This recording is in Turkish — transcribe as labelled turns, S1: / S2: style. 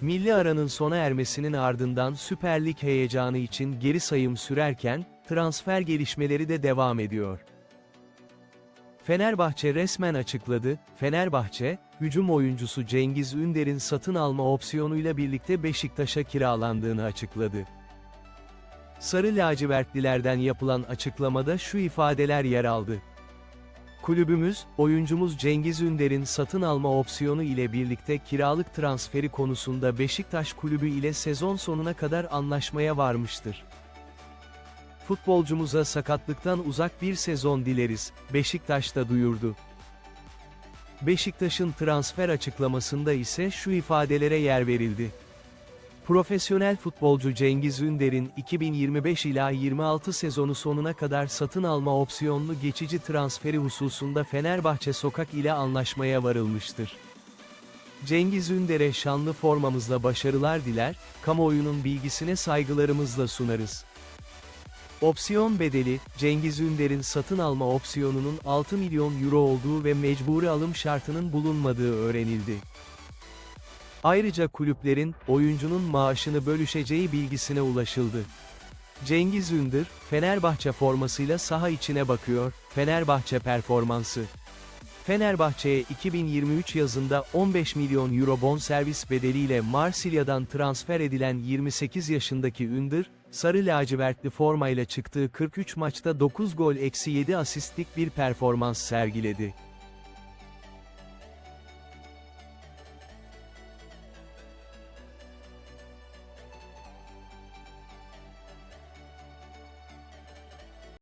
S1: Milli aranın sona ermesinin ardından Süper Lig heyecanı için geri sayım sürerken, transfer gelişmeleri de devam ediyor. Fenerbahçe resmen açıkladı, Fenerbahçe, hücum oyuncusu Cengiz Ünder'in satın alma opsiyonuyla birlikte Beşiktaş'a kiralandığını açıkladı. Sarı lacivertlilerden yapılan açıklamada şu ifadeler yer aldı. Kulübümüz, oyuncumuz Cengiz Ünder'in satın alma opsiyonu ile birlikte kiralık transferi konusunda Beşiktaş kulübü ile sezon sonuna kadar anlaşmaya varmıştır. Futbolcumuza sakatlıktan uzak bir sezon dileriz, Beşiktaş da duyurdu. Beşiktaş'ın transfer açıklamasında ise şu ifadelere yer verildi. Profesyonel futbolcu Cengiz Ünder'in 2025 ila 26 sezonu sonuna kadar satın alma opsiyonlu geçici transferi hususunda Fenerbahçe Sokak ile anlaşmaya varılmıştır. Cengiz Ünder'e şanlı formamızla başarılar diler, kamuoyunun bilgisine saygılarımızla sunarız. Opsiyon bedeli, Cengiz Ünder'in satın alma opsiyonunun 6 milyon euro olduğu ve mecburi alım şartının bulunmadığı öğrenildi. Ayrıca kulüplerin, oyuncunun maaşını bölüşeceği bilgisine ulaşıldı. Cengiz Ünder, Fenerbahçe formasıyla saha içine bakıyor, Fenerbahçe performansı. Fenerbahçe'ye 2023 yazında 15 milyon euro bonservis bedeliyle Marsilya'dan transfer edilen 28 yaşındaki Ünder, sarı lacivertli formayla çıktığı 43 maçta 9 gol eksi 7 asistlik bir performans sergiledi.